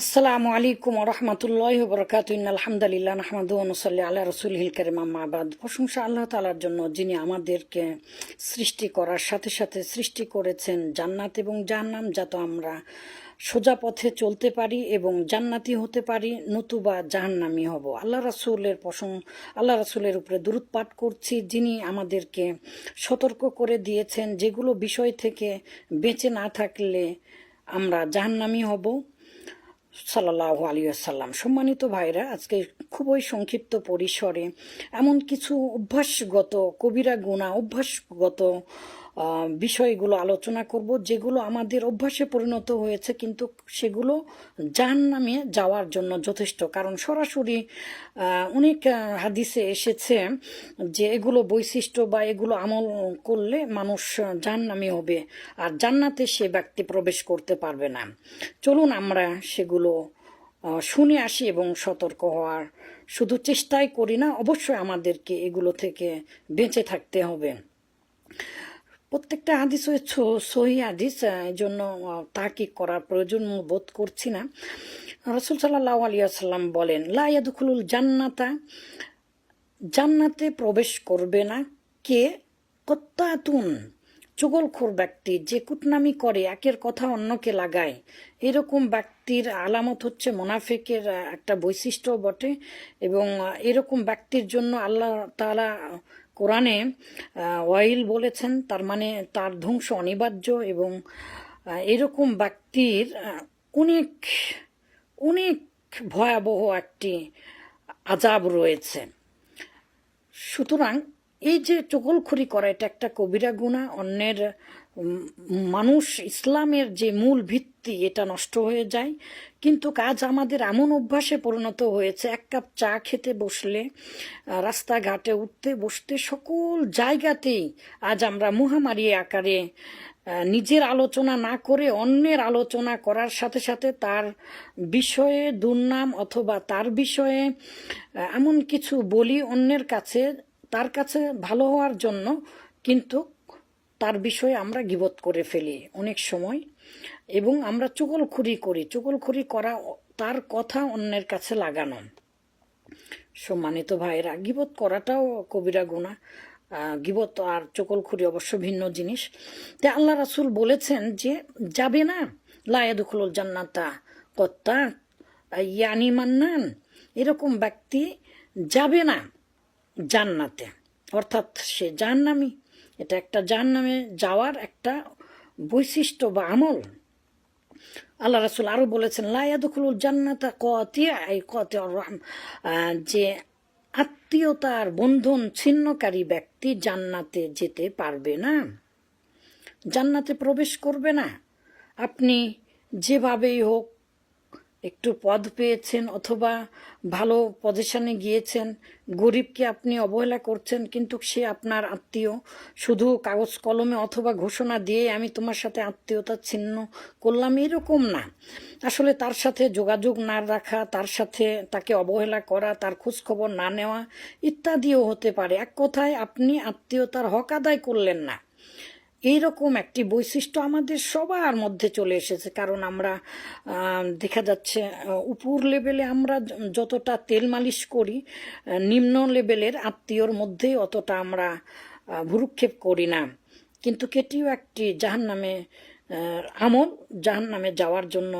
আসসালামু আলাইকুম রহমতুল্লাহ বরকাত আলহামদুলিল্লাহ নাহমাদু নসল্লি আল্লাহ রসুল হিল করিম আবাদ প্রশংসা আল্লাহ তালার জন্য যিনি আমাদেরকে সৃষ্টি করার সাথে সাথে সৃষ্টি করেছেন জান্নাত এবং জাহান্নাম, যাতে আমরা সোজা পথে চলতে পারি এবং জান্নাতি হতে পারি, নতুবা জাহান্নামি হব। আল্লাহ রাসুলের প্রসং আল্লাহ রাসুলের উপরে দূরত পাঠ করছি, যিনি আমাদেরকে সতর্ক করে দিয়েছেন যেগুলো বিষয় থেকে বেঁচে না থাকলে আমরা জাহান্নামি হব। সাল্লাহ আলী আসাল্লাম সম্মানিত ভাইরা, আজকে খুবই সংক্ষিপ্ত পরিসরে এমন কিছু অভ্যাসগত কবিরা গুণা, অভ্যাসগত বিষয়গুলো আলোচনা করব, যেগুলো আমাদের অভ্যাসে পরিণত হয়েছে, কিন্তু সেগুলো জাহান নামে যাওয়ার জন্য যথেষ্ট। কারণ সরাসরি অনেক হাদিসে এসেছে যে এগুলো বৈশিষ্ট্য বা এগুলো আমল করলে মানুষ জাহান নামে হবে, আর জান্নাতে সে ব্যক্তি প্রবেশ করতে পারবে না। চলুন আমরা সেগুলো শুনে আসি এবং সতর্ক হওয়ার শুধু চেষ্টাই করি না, অবশ্যই আমাদেরকে এগুলো থেকে বেঁচে থাকতে হবে। প্রত্যেকটা হাদিস হচ্ছে সহি হাদিস জন্য তাহকিক করার প্রয়োজন বোধ করছি না। রসুল সাল্লাহ আলিয়াল্লাম বলেন লাইয়াদুকুলুল জান্নাতা, জান্নাতে প্রবেশ করবে না কে? কত্তাতুন, চুগলখোর ব্যক্তি, যে কুটনামি করে, একের কথা অন্যকে লাগায়। এরকম ব্যক্তির আলামত হচ্ছে মোনাফেকের একটা বৈশিষ্ট্য বটে এবং এরকম ব্যক্তির জন্য আল্লাহ তাআলা কোরআনে ওয়াইল বলেছেন, তার মানে তার ধ্বংস অনিবার্য এবং এরকম ব্যক্তির অনেক অনেক ভয়াবহ একটি আজাব রয়েছে। সুতরাং এই যে চকলখড়ি করা, এটা একটা কবিরা গুণা, অন্যের মানুষ ইসলামের যে মূল ভিত্তি, এটা নষ্ট হয়ে যায়। কিন্তু কাজ আমাদের এমন অভ্যাসে পরিণত হয়েছে, এক কাপ চা খেতে বসলে রাস্তাঘাটে উঠতে বসতে সকল জায়গাতেই আজ আমরা মহামারী আকারে নিজের আলোচনা না করে অন্যের আলোচনা করার সাথে সাথে তার বিষয়ে দুর্নাম অথবা তার বিষয়ে এমন কিছু বলি অন্যের কাছে। তার কাছে ভালো হওয়ার জন্য কিন্তু তার বিষয়ে আমরা গিবত করে ফেলি অনেক সময়। এবং আমরা চুগলখুরি করি। চুগলখুরি করা তার কথা অন্যের কাছে লাগানো। সম্মানিত ভাইয়েরা, গিবত করাটাও কবিরা গুণা গিবত আর চকলখুরি অবশ্য ভিন্ন জিনিস। তা আল্লাহ রাসুল বলেছেন যে, যাবে না? লায়াদুখুল জান্নাতা কত্তা ইয়ানি মান্নান। এরকম ব্যক্তি যাবে না। জান্নাতে। অর্থাৎ সে জাহান্নামি, এটা একটা জাহান্নামে যাওয়ার একটা বৈশিষ্ট্য বা আমল। আল্লাহ রাসুল আরও বলেছেন লায়াদুকুল জান্নাতা কতিয়া এই কতে যে আত্মীয়তার বন্ধন ছিন্নকারী ব্যক্তি জান্নাতে যেতে পারবে না। জান্নাতে প্রবেশ করবে না। আপনি যেভাবেই হোক একটু পদ পেয়েছেন অথবা ভালো পজিশনে গিয়েছেন, গরিবকে আপনি অবহেলা করছেন, কিন্তু সে আপনার আত্মীয়। শুধু কাগজ কলমে অথবা ঘোষণা দিয়ে আমি তোমার সাথে আত্মীয়তা ছিন্ন করলাম এরকম না। আসলে তার সাথে যোগাযোগ না রাখা, তার সাথে তাকে অবহেলা করা, তার খোঁজখবর না নেওয়া ইত্যাদিও হতে পারে। এক কথায় আপনি আত্মীয়তার হক আদায় করলেন না। এইরকম একটি বৈশিষ্ট্য আমাদের সবার মধ্যে চলে এসেছে। কারণ আমরা দেখা যাচ্ছে উপর লেভেলে আমরা যতটা তেল মালিশ করি নিম্ন লেভেলের আত্মীয়র মধ্যে অতটা আমরা ভুরুক্ষেপ করি না। কিন্তু কেটিও একটি জাহান নামে আমল জাহান নামে যাওয়ার জন্য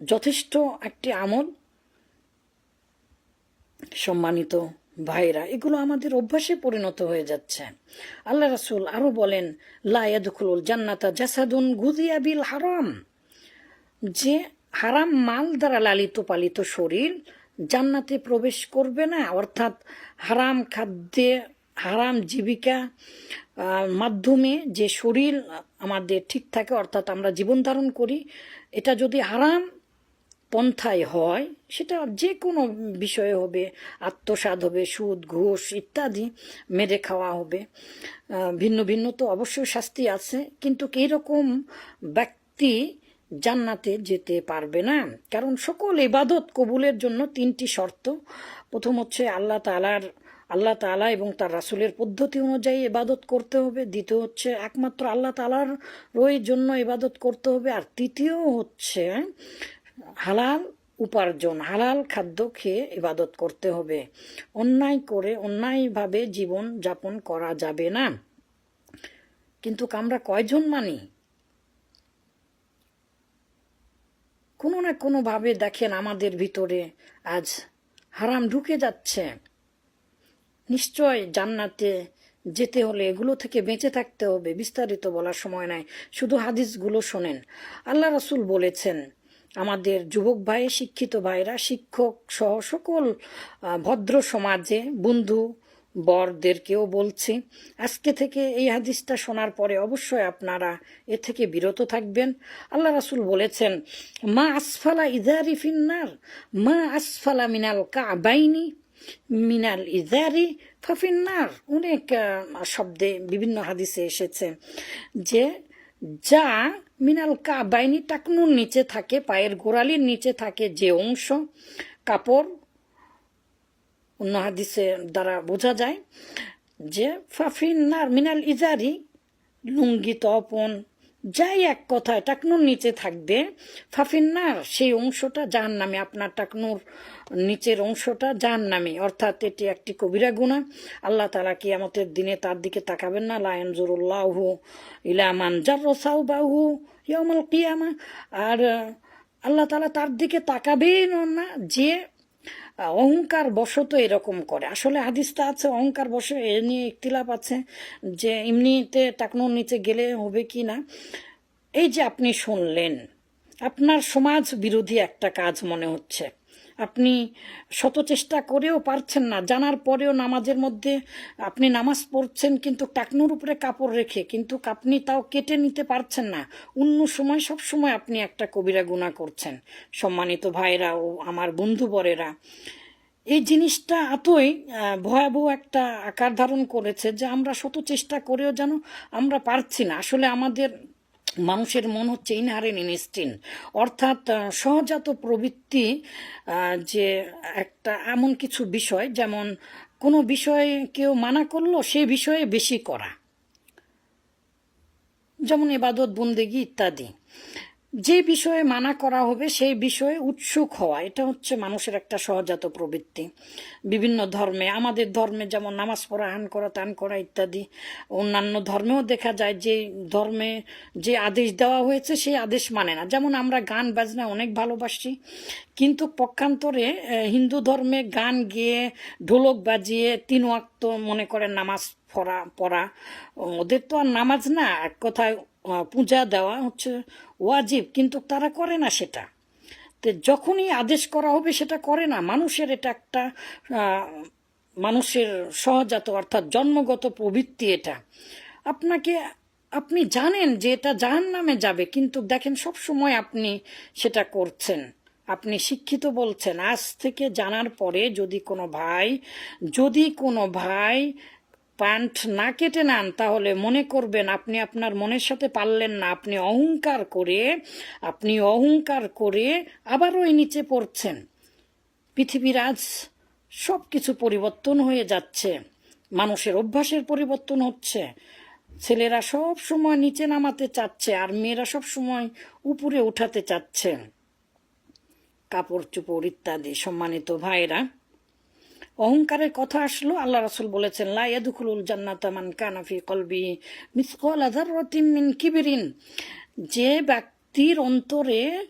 যথেষ্ট একটি আমল সম্মানিত ভাইরা, এগুলো আমাদের অভ্যাসে পরিণত হয়ে যাচ্ছে। আল্লাহ রাসুল আরও বলেন লায়াদুকুল জান্নাতা জাসাদুন গুদিয়া বিল হারাম। যে হারাম মাল দ্বারা লালিত পালিত শরীর জান্নাতে প্রবেশ করবে না, অর্থাৎ হারাম খাদ্যে, হারাম জীবিকা মাধ্যমে যে শরীর আমাদের ঠিক থাকে, অর্থাৎ আমরা জীবন ধারণ করি, এটা যদি হারাম পন্থায় হয়, সেটা যে কোনো বিষয়ে হবে আত্মসাদ হবে, সুদ, ঘুষ ইত্যাদি মেরে খাওয়া হবে। ভিন্ন ভিন্ন তো অবশ্যই শাস্তি আছে, কিন্তু এইরকম ব্যক্তি জান্নাতে যেতে পারবে না। কারণ সকল ইবাদত কবুলের জন্য তিনটি শর্ত। প্রথম হচ্ছে আল্লাহ তালার আল্লাহ তাআলা এবং তার রাসুলের পদ্ধতি অনুযায়ী এবাদত করতে হবে। দ্বিতীয় হচ্ছে একমাত্র আল্লাহ তালার রই জন্য এবাদত করতে হবে। আর তৃতীয় হচ্ছে হালাল উপার্জন, হালাল খাদ্য খেয়ে ইবাদত করতে হবে। অন্যায় করে, অন্যায়ভাবে জীবন যাপন করা যাবে না। কিন্তু আমরা কয়জন মানি? কোনো না কোনোভাবে দেখেন আমাদের ভিতরে আজ হারাম ঢুকে যাচ্ছে। নিশ্চয় জান্নাতে যেতে হলে এগুলো থেকে বেঁচে থাকতে হবে, বিস্তারিত বলার সময় নাই। শুধু হাদিসগুলো শোনেন। আল্লাহ রসুল বলেছেন আমাদের যুবক ভাই, শিক্ষিত ভাইরা, শিক্ষক সহ সকল ভদ্র সমাজে বন্ধু বরদেরকেও বলছি, আজকে থেকে এই হাদিসটা শোনার পরে অবশ্যই আপনারা এ থেকে বিরত থাকবেন। আল্লাহ রাসুল বলেছেন, মা আসফালা ইজারি ফিন্নার, মা আসফালা মিনাল কাবাইনি, মিনাল ইজারি ফাফিন্নার। অনেক শব্দে বিভিন্ন হাদিসে এসেছে যে, যা মিনাল কাবাইনি টাকনুর নিচে থাকে, পায়ের গোড়ালির নিচে থাকে যে অংশ, কাপড়, অন্য হাদিসে দ্বারা বোঝা যায় যে ফাফিন্নার মিনাল ইজারি লুঙ্গি তপন যাই এক কথায়, টাকনুর নিচে থাকবে। ফাফিন্নার সেই অংশটা যার নামে, আপনার টাকনুর নিচের অংশটা যার নামে। অর্থাৎ এটি একটি কবিরা গুণা আল্লাহ তালা কি আমাদের দিনে তার দিকে তাকাবেন না। লায়ন জরুল্লাহু ইলামান জার্রসাউ বাহু ইয়মল কিয়ামা। আর আল্লাহ তালা তার দিকে তাকাবেন না। যে অহংকার বশত এরকম করে। আসলে হাদিসটা আছে অহংকার বশ এ নিয়ে ইখতিলাফ আছে যে এমনিতে টাকনোর নিচে গেলে হবে কি না। এই যে আপনি শুনলেন, আপনার সমাজ বিরোধী একটা কাজ মনে হচ্ছে। আপনি শত চেষ্টা করেও পারছেন না। জানার পরেও নামাজের মধ্যে আপনি নামাজ পড়ছেন কিন্তু টাকনুর উপরে কাপড় রেখে, কিন্তু আপনি তাও কেটে নিতে পারছেন না। অন্য সময় সব সময় আপনি একটা কবিরা গুণা করছেন। সম্মানিত ভাইরা ও আমার বন্ধু বরেরা, এই জিনিসটা এতই ভয়াবহ একটা আকার ধারণ করেছে যে আমরা শত চেষ্টা করেও যেন আমরা পারছি না। আসলে আমাদের মানুষের মন হচ্ছে ইনহারেন ইনস্টিন অর্থাৎ সহজাত প্রবৃত্তি যে একটা এমন কিছু বিষয়, যেমন কোনো বিষয়ে কেউ মানা করল, সে বিষয়ে বেশি করা। যেমন এবাদত, বন্দেগি ইত্যাদি। যে বিষয়ে মানা করা হবে সেই বিষয়ে উৎসুক হওয়া, এটা হচ্ছে মানুষের একটা সহজাত প্রবৃত্তি। বিভিন্ন ধর্মে, আমাদের ধর্মে যেমন নামাজ পড়া, হান করা, তান করা ইত্যাদি, অন্যান্য ধর্মেও দেখা যায় যে ধর্মে যে আদেশ দেওয়া হয়েছে সেই আদেশ মানে না। যেমন আমরা গান, বাজনা অনেক ভালোবাসি, কিন্তু পক্ষান্তরে হিন্দু ধর্মে গান গেয়ে, ঢোলক বাজিয়ে, তিন ওয়াক্ত মনে করেন নামাজ পড়া পড়া, ওদের তো আর নামাজ না, এক কথায় পূজা দেওয়া হচ্ছে ওয়াজিব, কিন্তু তারা করে না সেটা। তো যখনই আদেশ করা হবে সেটা করে না। মানুষের এটা একটা মানুষের সহজাত অর্থাৎ জন্মগত প্রবৃত্তি এটা। আপনাকে, আপনি জানেন যে এটা জাহান নামে যাবে, কিন্তু দেখেন সব সময় আপনি সেটা করছেন। আপনি শিক্ষিত বলছেন। আজ থেকে জানার পরে যদি কোনো ভাই, যদি কোনো ভাই প্যান্ট না কেটে নেন, তাহলে মনে করবেন আপনি আপনার মনের সাথে পারলেন না। আপনি অহংকার করে, আপনি অহংকার করে আবারও ওই নিচে পড়ছেন। পৃথিবীর আজ সব কিছু পরিবর্তন হয়ে যাচ্ছে, মানুষের অভ্যাসের পরিবর্তন হচ্ছে, ছেলেরা সব সময় নিচে নামাতে চাচ্ছে আর মেয়েরা সব সময় উপরে উঠাতে চাচ্ছে। কাপড় চোপড় ইত্যাদি সম্মানিত ভাইরা অহংকারের কথা আসলো, আল্লাহ রাসুল বলেছেন, লা ইয়াদখুলুল জান্নাতা মান কানা ফি কলবি মিসকাল যাররাতিন মিন কিবরিন। যে ব্যক্তির অন্তরে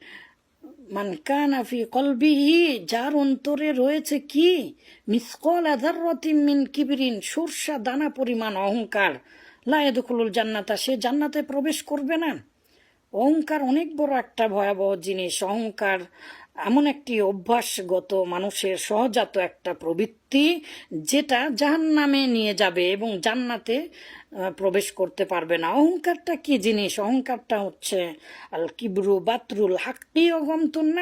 মান কানা কলবিহি, যার অন্তরে রয়েছে কি? মিসকাল যাররাতিন মিন কিবরিন, সরষা, দানা পরিমাণ অহংকার। লা ইয়াদখুলুল জান্নাতা, সে জান্নাতে প্রবেশ করবে না। অহংকার অনেক বড় একটা ভয়াবহ জিনিস, অহংকার। এমন একটি অভ্যাসগত মানুষের সহজাত একটা প্রবৃত্তি যেটা জাহান নামে নিয়ে যাবে এবং জান্নাতে প্রবেশ করতে পারবে না। অহংকারটা কি জিনিস? অহংকারটা হচ্ছে আল কিবরু বাতরুল হাক্কি অগমতুন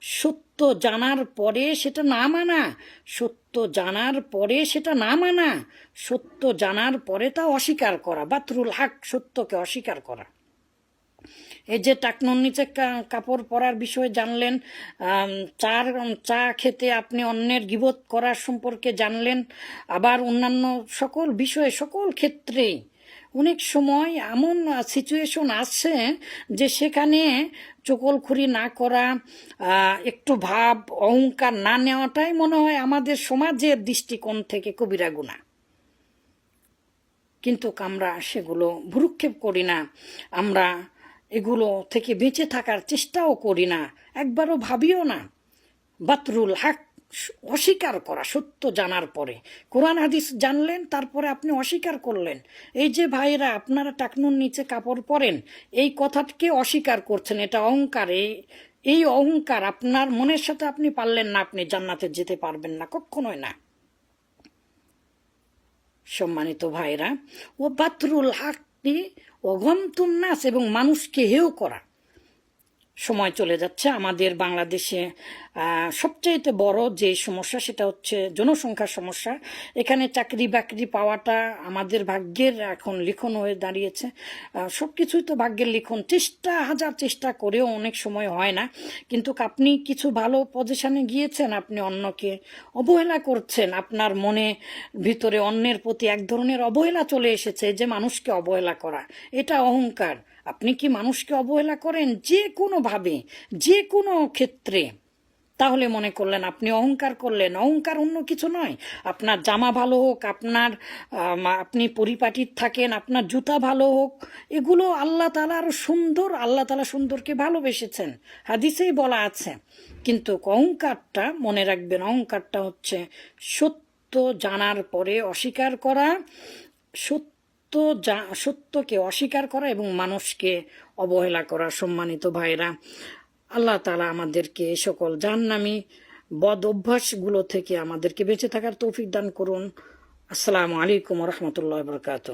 সত্য জানার পরে সেটা না মানা। সত্য জানার পরে সেটা না মানা। সত্য জানার পরে তা অস্বীকার করা। বাতরুল হাক সত্যকে অস্বীকার করা। এই যে টাকনুর নিচে কাপড় পরার বিষয়ে জানলেন চার চা খেতে আপনি অন্যের গিবত করার সম্পর্কে জানলেন, আবার অন্যান্য সকল বিষয়ে, সকল ক্ষেত্রেই। অনেক সময় এমন সিচুয়েশন আসছে যে সেখানে চকলখুরি না করা একটু ভাব, অহংকার না নেওয়াটাই মনে হয় আমাদের সমাজের দৃষ্টিকোণ থেকে কবিরা গুণা। কিন্তু আমরা সেগুলো ভুরুক্ষেপ করি না। আমরা এগুলো থেকে বেঁচে থাকার চেষ্টাও করি না। একবারও ভাবিও না। বাতরুল হাক অস্বীকার করা সত্য জানার পরে। কোরআন হাদিস জানলেন, তারপরে আপনি অস্বীকার করলেন। এই যে ভাইরা আপনারা টাকনুর নিচে কাপড় পরেন, এই কথাকে অস্বীকার করছেন, এটা অহংকার। এই অহংকার আপনার মনের সাথে আপনি পারলেন না, আপনি জান্নাতে যেতে পারবেন না কখনোই না। সম্মানিত ভাইরা ও বাতরুল হাকটি অগন্তুন নাস এবং মানুষকে হেও করা। সময় চলে যাচ্ছে। আমাদের বাংলাদেশে সবচাইতে বড় যে সমস্যা সেটা হচ্ছে জনসংখ্যার সমস্যা। এখানে চাকরি বাকরি পাওয়াটা আমাদের ভাগ্যের এখন লিখন হয়ে দাঁড়িয়েছে। সব কিছুই তো ভাগ্যের লিখন। চেষ্টা, হাজার চেষ্টা করেও অনেক সময় হয় না। কিন্তু আপনি কিছু ভালো পজিশনে গিয়েছেন, আপনি অন্যকে অবহেলা করছেন, আপনার মনে ভিতরে অন্যের প্রতি এক ধরনের অবহেলা চলে এসেছে যে মানুষকে অবহেলা করা। এটা অহংকার। আপনি কি মানুষকে অবহেলা করেন? যে কোনোভাবে যে কোনো ক্ষেত্রে, তাহলে মনে করলেন আপনি অহংকার করলেন। অহংকার অন্য কিছু নয়। আপনার জামা ভালো হোক, আপনার আপনি পরিপাটির থাকেন, আপনার জুতা ভালো হোক, এগুলো আল্লাহ তালা আরও সুন্দর, আল্লাহ তালা সুন্দরকে ভালোবেসেছেন। হাদিসেই বলা আছে। কিন্তু অহংকারটা মনে রাখবেন, অহংকারটা হচ্ছে সত্য জানার পরে অস্বীকার করা, সত্য যা সত্যকে অস্বীকার করা এবং মানুষকে অবহেলা করা, সম্মানিত ভাইরা আল্লাহ তালা আমাদেরকে সকল জাহান্নামী বদ অভ্যাসগুলো থেকে আমাদেরকে বেঁচে থাকার তৌফিক দান করুন। আসসালামু আলাইকুম রহমতুল্লাহ বরকাত